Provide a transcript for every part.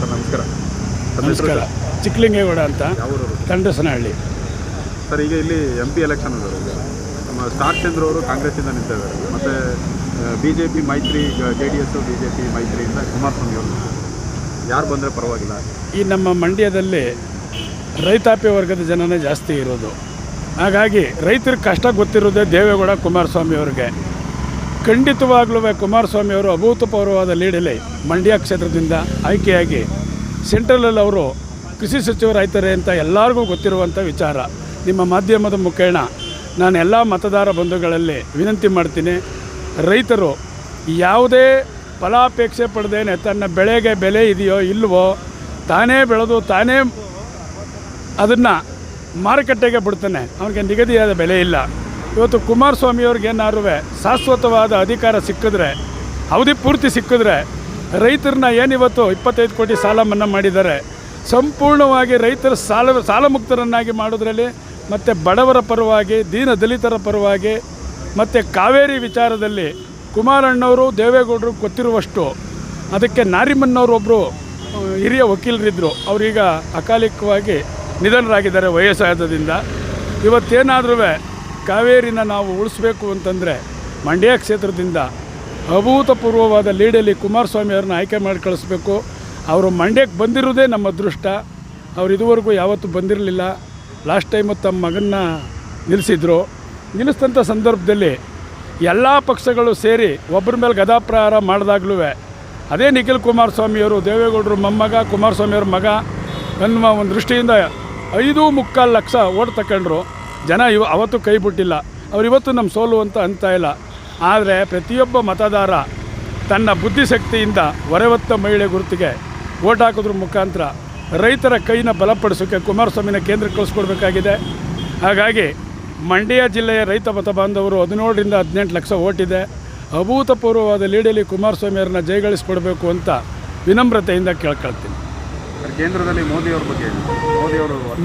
Sir ನಮಸ್ಕಾರ. ನಮಸ್ಕಾರ. ಚಿಕ್ಕಲಿಂಗೇಗೌಡ ಅಂತ. ಕಂಡಸನಹಳ್ಳಿ ತಂಡಸನಹಳ್ಳಿ ಸರ್ ಈಗ ಇಲ್ಲಿ ಎಂ ಪಿ ಎಲೆಕ್ಷನ್ ನಮ್ಮ ಸ್ಟಾರ್ ಚಂದ್ರ ಅವರು ಕಾಂಗ್ರೆಸ್ಸಿಂದ ನಿಂತಿದ್ದಾರೆ. ಮತ್ತು ಬಿ ಜೆ ಪಿ ಮೈತ್ರಿ J D S B J P ಮೈತ್ರಿಯಿಂದ Kumaraswamy ಅವರು ಯಾರು ಬಂದರೆ ಪರವಾಗಿಲ್ಲ. ಈ ನಮ್ಮ ಮಂಡ್ಯದಲ್ಲಿ ರೈತಾಪಿ ವರ್ಗದ ಜನನೇ ಜಾಸ್ತಿ ಇರೋದು. ಹಾಗಾಗಿ ರೈತರ ಕಷ್ಟ ಗೊತ್ತಿರೋದೇ ದೇವೇಗೌಡ ಕುಮಾರಸ್ವಾಮಿ ಅವ್ರಿಗೆ. ಖಂಡಿತವಾಗ್ಲೂ ಕುಮಾರಸ್ವಾಮಿ ಅವರು ಅಭೂತಪೂರ್ವವಾದ ಲೀಡಲ್ಲಿ ಮಂಡ್ಯ ಕ್ಷೇತ್ರದಿಂದ ಆಯ್ಕೆಯಾಗಿ ಸೆಂಟ್ರಲಲ್ಲಿ ಅವರು ಕೃಷಿ ಸಚಿವರಾಯ್ತಾರೆ ಅಂತ ಎಲ್ಲರಿಗೂ ಗೊತ್ತಿರುವಂಥ ವಿಚಾರ. ನಿಮ್ಮ ಮಾಧ್ಯಮದ ಮುಖೇಣ ನಾನು ಎಲ್ಲ ಮತದಾರ ಬಂಧುಗಳಲ್ಲಿ ವಿನಂತಿ ಮಾಡ್ತೀನಿ, ರೈತರು ಯಾವುದೇ ಫಲಾಪೇಕ್ಷೆ ಪಡೆದೇನೆ ತನ್ನ ಬೆಳೆಗೆ ಬೆಲೆ ಇದೆಯೋ ಇಲ್ಲವೋ ತಾನೇ ಬೆಳೆದು ತಾನೇ ಅದನ್ನು ಮಾರುಕಟ್ಟೆಗೆ ಬಿಡ್ತಾನೆ. ಅವನಿಗೆ ನಿಗದಿಯಾದ ಬೆಲೆ ಇಲ್ಲ. ಇವತ್ತು ಕುಮಾರಸ್ವಾಮಿಯವ್ರಿಗೆ ಏನಾರು ಏನಾದ್ರು ಶಾಶ್ವತವಾದ ಅಧಿಕಾರ ಸಿಕ್ಕಿದ್ರೆ, ಅವಧಿ ಪೂರ್ತಿ ಸಿಕ್ಕಿದ್ರೆ ರೈತರನ್ನ ಏನಿವತ್ತು ಇಪ್ಪತ್ತೈದು ಕೋಟಿ ಸಾಲ ಮನ್ನಾ ಮಾಡಿದ್ದಾರೆ. ಸಂಪೂರ್ಣವಾಗಿ ರೈತರ ಸಾಲ ಸಾಲ ಮುಕ್ತರನ್ನಾಗಿ ಮಾಡೋದ್ರಲ್ಲಿ ಮತ್ತು ಬಡವರ ಪರವಾಗಿ, ದೀನ ದಲಿತರ ಪರವಾಗಿ, ಮತ್ತು ಕಾವೇರಿ ವಿಚಾರದಲ್ಲಿ ಕುಮಾರಣ್ಣವರು, ದೇವೇಗೌಡರು ಗೊತ್ತಿರುವಷ್ಟು ಅದಕ್ಕೆ ನಾರಿಮನ್ನವರೊಬ್ಬರು ಹಿರಿಯ ವಕೀಲರಿದ್ದರು ಅವರೀಗ ಅಕಾಲಿಕವಾಗಿ ನಿಧನರಾಗಿದ್ದಾರೆ ವಯಸ್ಸಾದದಿಂದ ಇವತ್ತೇನಾದ್ರೂ ಕಾವೇರಿನ ನಾವು ಉಳಿಸ್ಬೇಕು ಅಂತಂದರೆ ಮಂಡ್ಯ ಕ್ಷೇತ್ರದಿಂದ ಅಭೂತಪೂರ್ವವಾದ ಲೀಡಲ್ಲಿ ಕುಮಾರಸ್ವಾಮಿ ಅವ್ರನ್ನ ಆಯ್ಕೆ ಮಾಡಿ ಕಳಿಸ್ಬೇಕು. ಅವರು ಮಂಡ್ಯಕ್ಕೆ ಬಂದಿರೋದೇ ನಮ್ಮ ಅದೃಷ್ಟ. ಅವ್ರು ಇದುವರೆಗೂ ಯಾವತ್ತೂ ಬಂದಿರಲಿಲ್ಲ. ಲಾಸ್ಟ್ ಟೈಮು ತಮ್ಮ ಮಗನ್ನ ನಿಲ್ಲಿಸಿದ್ರು. ನಿಲ್ಲಿಸಿದಂಥ ಸಂದರ್ಭದಲ್ಲಿ ಎಲ್ಲ ಪಕ್ಷಗಳು ಸೇರಿ ಒಬ್ಬರ ಮೇಲೆ ಗದಾಪ್ರಹಾರ ಮಾಡಿದಾಗ್ಲೂ ಅದೇ ನಿಖಿಲ್ ಕುಮಾರಸ್ವಾಮಿಯವರು ದೇವೇಗೌಡರು ಮೊಮ್ಮಗ ಕುಮಾರಸ್ವಾಮಿಯವ್ರ ಮಗ ಅನ್ನುವ ಒಂದು ದೃಷ್ಟಿಯಿಂದ ಐದು ಮುಕ್ಕಾಲು ಲಕ್ಷ ಓಟ್ ತಗೊಂಡ್ರು ಜನ ಇವ ಅವತ್ತು ಕೈ ಬಿಟ್ಟಿಲ್ಲ. ಅವರಿವತ್ತು ಇವತ್ತು ನಮ್ಮ ಸೋಲು ಅಂತ ಅಂತ ಇಲ್ಲ. ಆದರೆ ಪ್ರತಿಯೊಬ್ಬ ಮತದಾರ ತನ್ನ ಬುದ್ಧಿಶಕ್ತಿಯಿಂದ ಹೊರವತ್ತ ಮಹಿಳೆ ಗುರುತಿಗೆ ಓಟ್ ಹಾಕೋದ್ರ ಮುಖಾಂತರ ರೈತರ ಕೈನ ಬಲಪಡಿಸೋಕ್ಕೆ ಕುಮಾರಸ್ವಾಮಿನ ಕೇಂದ್ರ ಕಳಿಸ್ಕೊಡ್ಬೇಕಾಗಿದೆ. ಹಾಗಾಗಿ ಮಂಡ್ಯ ಜಿಲ್ಲೆಯ ರೈತ ಮತ ಬಾಂಧವರು ಹದಿನೇಳರಿಂದ ಹದಿನೆಂಟು ಲಕ್ಷ ಓಟಿದೆ ಅಭೂತಪೂರ್ವವಾದ ಲೀಡಲ್ಲಿ ಕುಮಾರಸ್ವಾಮಿಯವರನ್ನ ಜಯಗಳಿಸ್ಕೊಡ್ಬೇಕು ಅಂತ ವಿನಮ್ರತೆಯಿಂದ ಕೇಳ್ಕೊಳ್ತೀನಿ. ಕೇಂದ್ರದಲ್ಲಿ ಮೋದಿಯವ್ರ ಬಗ್ಗೆ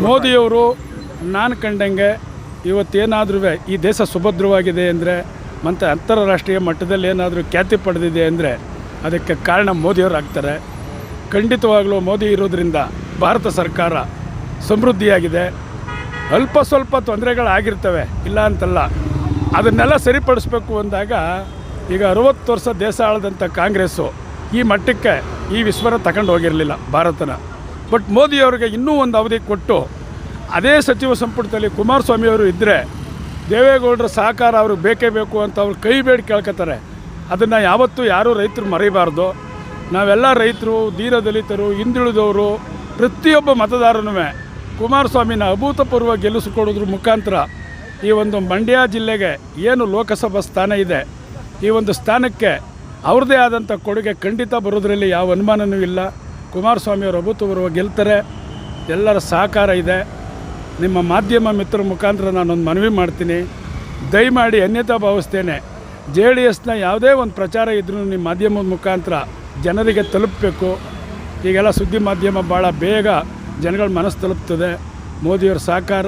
ಮೋದಿಯವರು ನಾನು ಕಂಡಂಗೆ ಇವತ್ತೇನಾದ್ರೂ ಈ ದೇಶ ಸುಭದ್ರವಾಗಿದೆ ಅಂದರೆ ಮತ್ತು ಅಂತಾರಾಷ್ಟ್ರೀಯ ಮಟ್ಟದಲ್ಲಿ ಏನಾದರೂ ಖ್ಯಾತಿ ಪಡೆದಿದೆ ಅಂದರೆ, ಅದಕ್ಕೆ ಕಾರಣ ಮೋದಿಯವರು ಆಗ್ತಾರೆ ಖಂಡಿತವಾಗಲೂ ಮೋದಿ ಇರೋದರಿಂದ ಭಾರತ ಸರ್ಕಾರ ಸಮೃದ್ಧಿಯಾಗಿದೆ. ಅಲ್ಪ ಸ್ವಲ್ಪ ತೊಂದರೆಗಳಾಗಿರ್ತವೆ, ಇಲ್ಲ ಅಂತಲ್ಲ. ಅದನ್ನೆಲ್ಲ ಸರಿಪಡಿಸ್ಬೇಕು ಅಂದಾಗ, ಈಗ ಅರುವತ್ತು ವರ್ಷ ದೇಶ ಆಳದಂಥ ಕಾಂಗ್ರೆಸ್ಸು ಈ ಮಟ್ಟಕ್ಕೆ ಈ ವಿಶ್ವನ ತಗೊಂಡು ಹೋಗಿರಲಿಲ್ಲ ಭಾರತನ. ಬಟ್ ಮೋದಿಯವ್ರಿಗೆ ಇನ್ನೂ ಒಂದು ಅವಧಿ ಕೊಟ್ಟು ಅದೇ ಸಚಿವ ಸಂಪುಟದಲ್ಲಿ ಕುಮಾರಸ್ವಾಮಿ ಅವರು ಇದ್ದರೆ ದೇವೇಗೌಡರ ಸಹಕಾರ ಅವ್ರಿಗೆ ಬೇಕೇ ಬೇಕು ಅಂತ ಅವ್ರು ಕೈ ಬೇಡಿ ಕೇಳ್ಕೊತಾರೆ. ಅದನ್ನು ಯಾವತ್ತೂ ಯಾರೂ ರೈತರು ಮರೀಬಾರ್ದು. ನಾವೆಲ್ಲ ರೈತರು ದೀನ ದಲಿತರು ಹಿಂದುಳಿದವರು, ಪ್ರತಿಯೊಬ್ಬ ಮತದಾರನೂ ಕುಮಾರಸ್ವಾಮಿನ ಅಭೂತಪೂರ್ವ ಗೆಲ್ಲಿಸಿಕೊಡೋದ್ರ ಮುಖಾಂತರ ಈ ಒಂದು ಮಂಡ್ಯ ಜಿಲ್ಲೆಗೆ ಏನು ಲೋಕಸಭಾ ಸ್ಥಾನ ಇದೆ, ಈ ಒಂದು ಸ್ಥಾನಕ್ಕೆ ಅವ್ರದ್ದೇ ಆದಂಥ ಕೊಡುಗೆ ಖಂಡಿತ ಬರೋದ್ರಲ್ಲಿ ಯಾವ ಅನುಮಾನವೂ ಇಲ್ಲ. ಕುಮಾರಸ್ವಾಮಿ ಅವರು ಅಭೂತಪೂರ್ವ ಗೆಲ್ತಾರೆ. ಎಲ್ಲರ ಸಹಕಾರ ಇದೆ. ನಿಮ್ಮ ಮಾಧ್ಯಮ ಮಿತ್ರ ಮುಖಾಂತರ ನಾನೊಂದು ಮನವಿ ಮಾಡ್ತೀನಿ. ದಯಮಾಡಿ ಅನ್ಯತಾ ಭಾವಿಸ್ತೇನೆ ಜೆ ಡಿ ಎಸ್ನ ಯಾವುದೇ ಒಂದು ಪ್ರಚಾರ ಇದ್ರೂ ನಿಮ್ಮ ಮಾಧ್ಯಮದ ಮುಖಾಂತರ ಜನರಿಗೆ ತಲುಪಬೇಕು. ಈಗೆಲ್ಲ ಸುದ್ದಿ ಮಾಧ್ಯಮ ಭಾಳ ಬೇಗ ಜನಗಳ ಮನಸ್ಸು ತಲುಪ್ತದೆ. ಮೋದಿಯವರ ಸಹಕಾರ,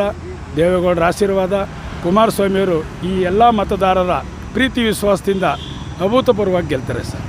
ದೇವೇಗೌಡರ ಆಶೀರ್ವಾದ, ಕುಮಾರಸ್ವಾಮಿಯವರು ಈ ಎಲ್ಲ ಮತದಾರರ ಪ್ರೀತಿ ವಿಶ್ವಾಸದಿಂದ ಅಭೂತಪೂರ್ವವಾಗಿ ಗೆಲ್ತಾರೆ ಸರ್.